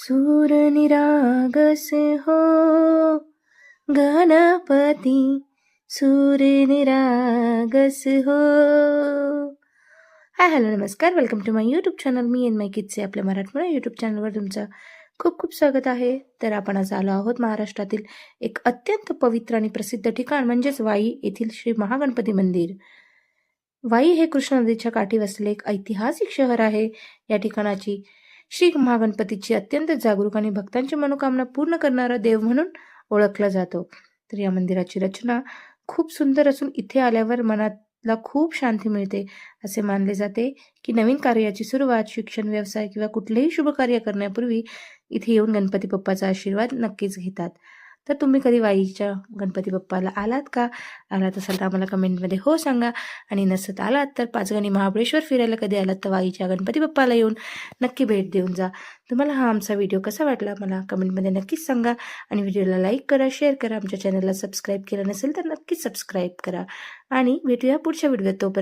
सूर निरागस हो गणपती सूर निरागस हो हाय हॅलो नमस्कार. Welcome to my YouTube channel me N my किडचे आपल्या मराठमोळ्या यूट्यूब चॅनलवर तुमचं खूप खूप स्वागत आहे. तर आपण आज आलो आहोत महाराष्ट्रातील एक अत्यंत पवित्र आणि प्रसिद्ध ठिकाण म्हणजेच वाई येथील श्री महागणपती मंदिर. वाई हे कृष्णा नदीच्या काठी वसले एक ऐतिहासिक शहर आहे. या ठिकाणाची श्री महागणपतीची अत्यंत जागरूक आणि भक्तांची मनोकामना पूर्ण करणारा देव म्हणून ओळखला जातो. तर या मंदिराची रचना खूप सुंदर असून इथे आल्यावर मनाला खूप शांती मिळते. असे मानले जाते की नवीन कार्याची सुरुवात शिक्षण व्यवसाय किंवा कुठलेही शुभ कार्य करण्यापूर्वी इथे येऊन गणपती बाप्पाचा आशीर्वाद नक्कीच घेतात. तर तुम्ही कधी वाईच्या गणपती बाप्पाला आलात का? आलात असाल तर आम्हाला कमेंटमध्ये हो सांगा. आणि नसत आलात तर पाचगणी महाबळेश्वर फिरायला कधी आलात तर वाईच्या गणपती बाप्पाला येऊन नक्की भेट देऊन जा. तुम्हाला हा आमचा व्हिडिओ कसा वाटला मला कमेंटमध्ये नक्कीच सांगा. आणि व्हिडिओला लाईक करा शेअर करा. आमच्या चॅनलला सबस्क्राईब केलं नसेल तर नक्कीच सबस्क्राईब करा. आणि भेटूया पुढच्या व्हिडिओत. तोपर्यंत